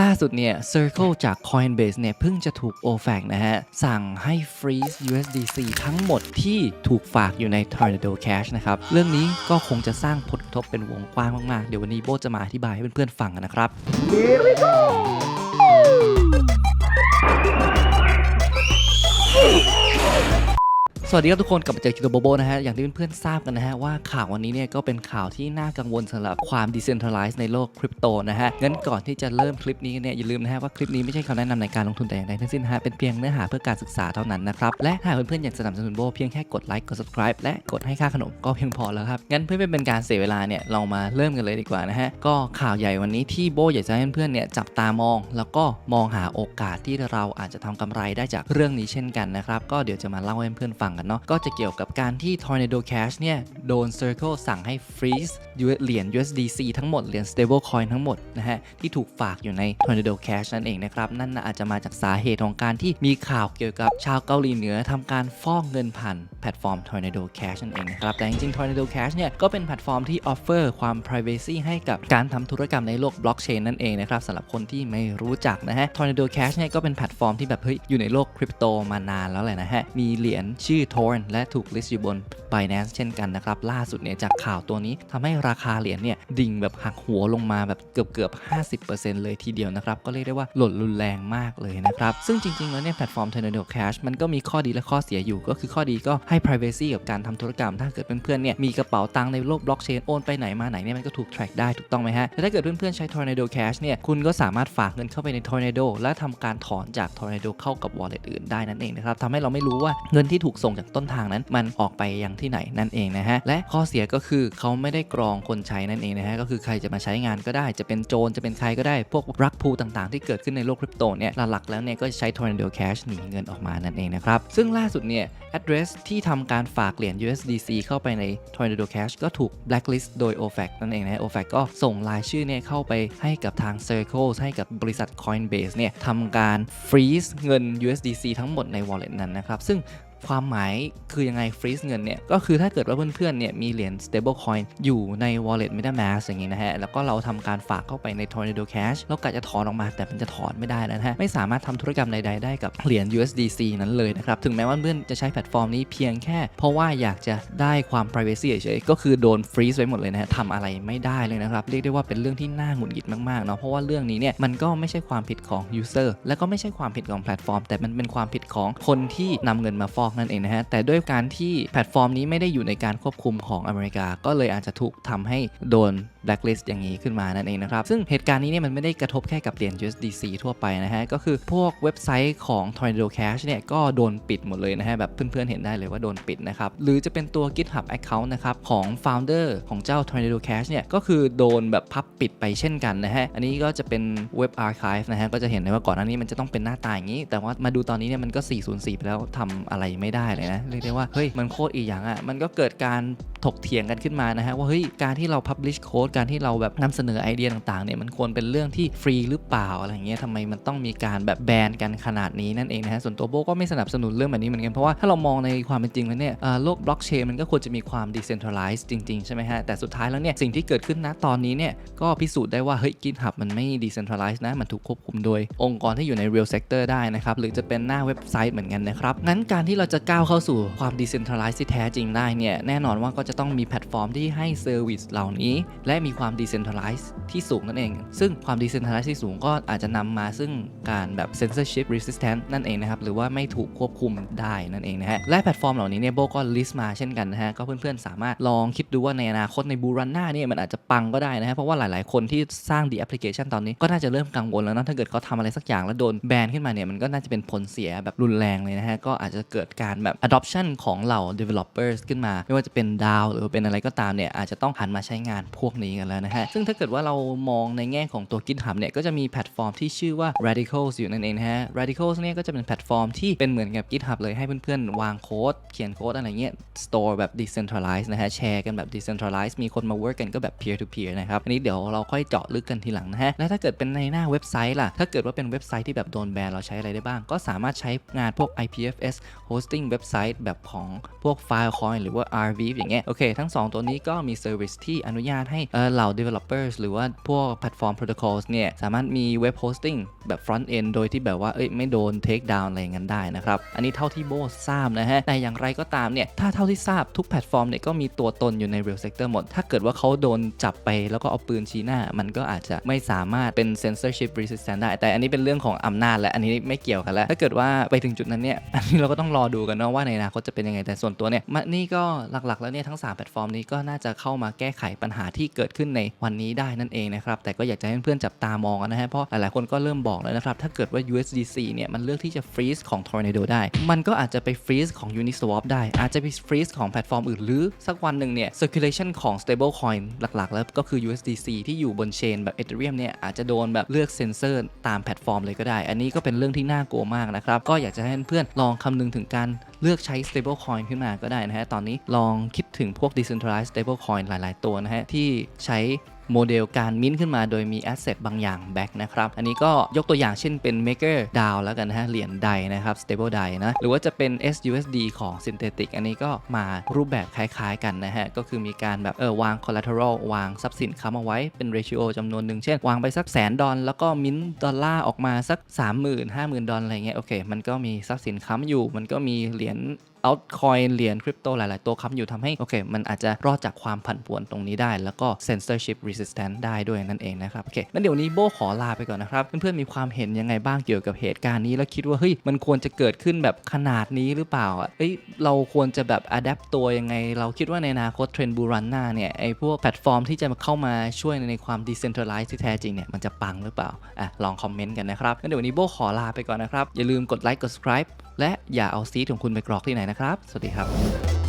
ล่าสุดเนี่ย Circle จาก Coinbase เนี่ยเพิ่งจะถูก OFAC นะฮะ สั่งให้ freeze USDC ทั้งหมดที่ถูกฝากอยู่ใน Tornado Cash นะครับ เรื่องนี้ก็คงจะสร้างผลกระทบเป็นวงกว้างมาก ๆ เดี๋ยววันนี้โบจะมาอธิบายให้เพื่อนๆฟังกันนะครับ สวัสดีครับทุกคนกลับมาเจอคิโตโบโบนะฮะ อย่างที่เพื่อนๆทราบกันนะฮะ ว่าข่าววันนี้เนี่ยก็เป็นข่าวที่น่ากังวลสำหรับความ decentralized ในโลกคริปโตนะฮะ งั้นก่อนที่จะเริ่มคลิปนี้เนี่ยอย่าลืมนะฮะว่าคลิปนี้ไม่ใช่คำแนะนำในการลงทุนแต่อย่างใดทั้งสิ้นะฮะ เป็นเพียงเนื้อหาเพื่อการศึกษาเท่านั้นนะครับ และหากเพื่อนๆอยากสนับสนุนโบเพียงแค่กดไลค์กด subscribe และกดให้ค่าขนมก็เพียงพอแล้วครับ งั้นเพื่อไม่เป็นการเสียเวลาเนี่ยเรามาเริ่มกันเลยดีกว่านะฮะ ก็ข่าวใหญ่วันนี้ที่โบอยากจะให้เพื่อนๆเนี่ยจับตามอง แล้วก็มองหาโอกาสที่เราอาจจะทำกำไรได้จากเรื่องนี้เช่นกันนะครับก็เดี๋ยวจะมาเล่าให้เพื่อนๆฟังกันเนาะก็จะเกี่ยวกับการที่ Tornado Cash เนี่ยโดน Circle สั่งให้ freeze เหรียญ USDC ทั้งหมด เหรียญ stable coin ทั้งหมดนะฮะที่ถูกฝากอยู่ใน Tornado Cash นั่นเองนะครับ นั่นอาจจะมาจากสาเหตุของการที่มีข่าวเกี่ยวกับชาวเกาหลีเหนือทำการฟอกเงินผ่านแพลตฟอร์ม Tornado Cash นั่นเองนะครับ แต่จริงๆ Tornado Cash เนี่ยก็เป็นแพลตฟอร์มที่ offer ความ privacy ให้กับการทำธุรกรรมในโลก blockchain นั่นเองนะครับสำหรับคนที่ไม่รู้จักนะฮะ Tornado Cash เนี่ยก็เป็นแพลตฟอร์มที่แบบเฮ้ยอยู่ในโลกคริปโตมานานแล้วแหละนะฮะมีเหรียญชื่อ Torn และถูก list อยู่บน Binance เช่นกันนะครับ ล่าสุดเนี่ยจากข่าวตัวนี้ทำให้ราคาเหรียญเนี่ยดิ่งแบบหักหัวลงมาแบบเกือบเกือบ 50%เลยทีเดียวนะครับ ก็เรียกได้ว่าหล่นรุนแรงมากเลยนะครับ ซึ่งจริง ๆ แล้วเนี่ยแพลตฟอร์ม Tornado Cash มันก็มีข้อดีและข้อเสียอยู่ ก็คือข้อดีก็ให้ privacy กับการทำธุรกรรม ถ้าเกิดเพื่อนๆเนี่ยมีกระเป๋าตังค์ในโลก blockchain โอนไปไหนมาไหนเนี่ยมันก็ถูก track ได้ถูกต้องไหมฮะแต่ถ้าเกิดเพื่อนๆใช้ Tornado Cash เนี่ยคุณก็สามารถฝากเงินเข้าไปใน Tornado และทำการถอนจาก Tornado เข้ากับ wallet อื่นได้นั่นเองนะครับทำให้เราไม่รู้ว่าเงินที่ถูกส่งจากต้นทางนั้นมันออกไปยังที่ไหนนั่นเองนะฮะและข้อเสียก็คือเขาไม่ได้กรองคนใช้นั่นเองนะฮะก็คือใครจะมาใช้งานก็ได้จะเป็นโจรจะเป็นใครก็ได้พวกรักพูต่างๆ ที่เกิดขึ้นในโลกคริปโตเนี่ยหลักๆแล้วเนี่ยก็จะใช้ Tornado Cash หนีเงินออกมานั่นเองนะครับซึ่งล่าสุดเนี่ย address ที่ทำการฝากเหรียญ USDC เข้าไปใน Tornado Cash ก็ถูก blacklist โดย OFAC นั่นเองนะฮะ OFAC ก็ส่งรายชื่อเนี่ยเข้าไปให้กับทาง Circle ให้กับบริษัท Coinbase เนี่ยทำการ freeze เงิน USDC ทั้งหมดใน wallet นั้นนะครับ ซึ่ง ความหมายคือยังไง freeze เงินเนี่ย ก็คือถ้าเกิดว่าเพื่อนๆเนี่ยมีเหรียญ stable coin อยู่ใน wallet MetaMask อย่างงี้นะฮะ แล้วก็เราทำการฝากเข้าไปใน Tornado Cash แล้วกะจะถอนออกมาแต่มันจะถอนไม่ได้แล้วนะฮะ ไม่สามารถทำธุรกรรมใดๆได้กับเหรียญ USDC นั้นเลยนะครับ ถึงแม้ว่าเพื่อนจะใช้แพลตฟอร์มนี้เพียงแค่ เพราะว่าอยากจะได้ความ privacy เฉยๆก็คือโดน freeze ไว้หมดเลยนะฮะทำอะไรไม่ได้เลยนะครับเรียกได้ว่าเป็นเรื่องที่น่าหงุดหงิดมากๆเนาะเพราะว่าเรื่องนี้เนี่ยมันก็ไม่ใช่ความผิดของ user และก็ไม่ใช่ความผิดของแพลตฟอร์ม แต่มันเป็นความผิดของคนที่นำเงินมาฟอกนั่นเองนะฮะ แต่ด้วยการที่แพลตฟอร์มนี้ไม่ได้อยู่ในการควบคุมของอเมริกา ก็เลยอาจจะถูกทำให้โดน blacklist อย่างนี้ขึ้นมานั่นเองนะครับ ซึ่งเหตุการณ์นี้เนี่ยมันไม่ได้กระทบแค่กับเหรียญ USDC ทั่วไปนะฮะ ก็คือพวกเว็บไซต์ของ Tornado Cash เนี่ยก็โดนปิดหมดเลยนะฮะ แบบเพื่อนๆเห็นได้เลยว่าโดนปิดนะครับ หรือจะเป็นตัว GitHub Account นะครับของ founder ของเจ้า Tornado Cash เนี่ยก็คือโดนแบบพับปิดไปเช่นกันนะฮะ อันนี้ก็จะเป็นเว็บ archive นะฮะ ก็จะเห็นได้ว่าก่อนหน้านี้มันจะต้องเป็นหน้าตาอย่างนี้ แต่ว่ามาดูตอนนี้เนี่ยมันก็ 404 ไปแล้วทำอะไรไม่ได้เลยนะ เรียกได้ว่า เฮ้ย มันโคตรอีหยังอะ มันก็เกิดการถกเถียงกันขึ้นมานะฮะว่าเฮ้ยการที่เรา publish code การที่เราแบบนำเสนอไอเดียต่างๆเนี่ยมันควรเป็นเรื่องที่ฟรีหรือเปล่าอะไรเงี้ยทำไมมันต้องมีการแบบแบนกันขนาดนี้นั่นเองนะฮะส่วนตัวโบก็ไม่สนับสนุนเรื่องแบบนี้เหมือนกันเพราะว่าถ้าเรามองในความเป็นจริงแล้วเนี่ยโลกบล็อกเชนมันก็ควรจะมีความ decentralized จริงๆ ใช่ไหมฮะ แต่สุดท้ายแล้วเนี่ยสิ่งที่เกิดขึ้นนะตอนนี้เนี่ยก็พิสูจน์ได้ว่าเฮ้ย GitHub มันไม่ decentralized นะ มันถูกควบคุมโดย องค์กรที่อยู่ใน real sector ได้นะครับ หรือจะเป็นหน้าเว็บไซต์เหมือนกันนะครับ งั้นการที่เราจะก้าวเข้าสู่ความ decentralized ที่แท้จริงได้เนี่ยแน่นอนว่าก็จะต้องมีแพลตฟอร์มที่ให้เซอร์วิสเหล่านี้ และมีความ decentralized ที่สูงนั่นเอง ซึ่งความ decentralized ที่สูงก็อาจจะนำมาซึ่งการแบบ censorship resistant นั่นเองนะครับ หรือว่าไม่ถูกควบคุมได้นั่นเองนะฮะ และแพลตฟอร์มเหล่านี้เนี่ยโบก็ list มาเช่นกันนะฮะ ก็เพื่อนๆ สามารถลองคิดดูว่าในอนาคตในบูรันหน้าเนี่ยมันอาจจะปังก็ได้นะฮะ เพราะว่าหลายๆ คนที่สร้าง the application ตอนนี้ก็น่าจะเริ่มกังวลแล้วนะถ้าเกิดเขาทำอะไรสักอย่างแล้วโดนแบนขึ้นมาเนี่ยมันก็น่าจะเป็นผลเสียแบบรุนแรงเลยนะฮะก็อาจจะเกิดการแบบ adoption ของเหล่า developers ขึ้นมา ไม่ว่าจะเป็นดาวหรือว่าเป็นอะไรก็ตามเนี่ยอาจจะต้องหันมาใช้งานพวกนี้กันแล้วนะฮะ ซึ่งถ้าเกิดว่าเรามองในแง่ของตัว GitHub เนี่ยก็จะมีแพลตฟอร์มที่ชื่อว่า Radicals อยู่นั่นเองนะฮะ Radicals เนี่ยก็จะเป็นแพลตฟอร์มที่เป็นเหมือนกับ GitHub เลยให้เพื่อนๆ วางโค้ด เขียนโค้ดอะไรเงี้ย store แบบ decentralized นะฮะ แชร์กันแบบ decentralized มีคนมา work กันก็แบบ peer to peer นะครับ อันนี้เดี๋ยวเราค่อยเจาะลึกกันทีหลังนะฮะ และถ้าเกิดเป็นในหน้าเว็บไซต์ล่ะ ถ้าเกิดว่าเป็นเว็บไซต์ที่แบบโดนแบนเราใช้อะไรได้บ้าง ก็สามารถใช้งานพวก IPFS hosting เว็บไซต์แบบของพวก Filecoin หรือว่า Arweave อย่างเงี้ย โอเค ทั้ง 2 ตัวนี้ก็มี service ที่อนุญาตให้เอ่เหล่า developers หรือว่าพวก platform protocols เนี่ย สามารถมี web hosting แบบ front end โดยที่แบบว่า เอ้ย ไม่โดน take down อะไรอย่างนั้นได้นะครับ อันนี้เท่าที่โบทราบนะฮะ แต่อย่างไรก็ตามเนี่ย ถ้าเท่าที่ทราบทุกแพลตฟอร์มเนี่ยก็มีตัวตนอยู่ใน real sector หมด ถ้าเกิดว่าเขาโดนจับไปแล้วก็เอาปืนชี้หน้า มันก็อาจจะไม่สามารถเป็น censorship resistant ได้ แต่อันนี้เป็นเรื่องของอำนาจและ อันนี้ไม่เกี่ยวกันแล้ว ถ้าเกิดว่าไปถึงจุดนั้นเนี่ย อันนี้เราก็ต้องรอดูกันเนาะว่าในอนาคตจะเป็นยังไง แต่ส่วนตัวเนี่ยมันนี่ก็หลักๆ แล้วเนี่ยทั้ง 3 แพลตฟอร์มนี้ก็น่าจะเข้ามาแก้ไขปัญหาที่เกิดิดขึ้นในวันนี้ได้นั่นเองนะครับ แต่ก็อยากจะให้เพื่อนๆจับตามองกันนะฮะเพราะหลายๆคนก็เริ่มบอกแล้วนะครับ ถ้าเกิดว่า USDC เนี่ยมันเลือกที่จะฟรีซของ Tornado ได้ มันก็อาจจะไปฟรีซของ Uniswap ได้ อาจจะไปฟรีซของแพลตฟอร์มอื่นหรือ สักวันหนึ่งเนี่ย circulation ของ stablecoin หลักๆ แล้วก็คือ USDC ที่อยู่บนเชนแบบ Ethereum เนี่ยอาจจะโดนแบบเลือกเซ็นเซอร์ตามแพลตฟอร์มเลยก็ได้ อันนี้ก็เป็นเรื่องที่น่ากลัวมากนะครับก็อยากจะให้เพื่อนๆลองคำนึงถึงการ เลือกใช้ stablecoin ขึ้นมาก็ได้นะฮะ ตอนนี้ลองคิดถึงพวก decentralized stablecoin หลาย ๆ ตัวนะฮะ ที่ใช้ โมเดลการมิ้นท์ขึ้นมาโดยมี asset บางอย่าง back นะครับ อันนี้ก็ยกตัวอย่างเช่นเป็น maker DAO แล้วกันนะฮะ เหรียญใดนะครับ stable DAI นะ หรือว่าจะเป็น SUSD ของ synthetic อันนี้ก็มารูปแบบคล้ายๆกันนะฮะ ก็คือมีการแบบเออวาง collateral วางทรัพย์สินค้ำเอาไว้เป็น ratio จำนวนหนึ่งเช่น วางไปสักแสนดอลแล้วก็มิ้นท์ดอลลาร์ออกมาสัก 30,000 50,000 ดอลอะไรเงี้ยโอเคมันก็มีทรัพย์สินค้ำอยู่ มันก็มีเหรียญ altcoin เหรียญคริปโตหลาย ๆ ตัวค้ำอยู่ทำให้โอเค มันอาจจะรอดจากความผันผวนตรงนี้ได้ แล้วก็ censorship resistant ได้ด้วยนั่นเองนะครับโอเคงั้นเดี๋ยวนี้โบขอลาไปก่อนนะครับ เพื่อน ๆ มีความเห็นยังไงบ้างเกี่ยวกับเหตุการณ์นี้ แล้วคิดว่าเฮ้ยมันควรจะเกิดขึ้นแบบขนาดนี้หรือเปล่าอะเฮ้ยเราควรจะแบบ adapt ตัวยังไง เราคิดว่าในอนาคตเทรนด์บูรันหน้าเนี่ยไอ้พวกแพลตฟอร์มที่จะมาเข้ามาช่วยในความ decentralized ที่แท้จริงเนี่ยมันจะปังหรือเปล่าอะลองคอมเมนต์กันนะครับงั้นเดี๋ยววันนี้โบขอลาไปก่อนนะครับอย่าลืมกดไลค์กด subscribe และอย่าเอาซีดของคุณไปกรอกที่ไหนนะครับ สวัสดีครับ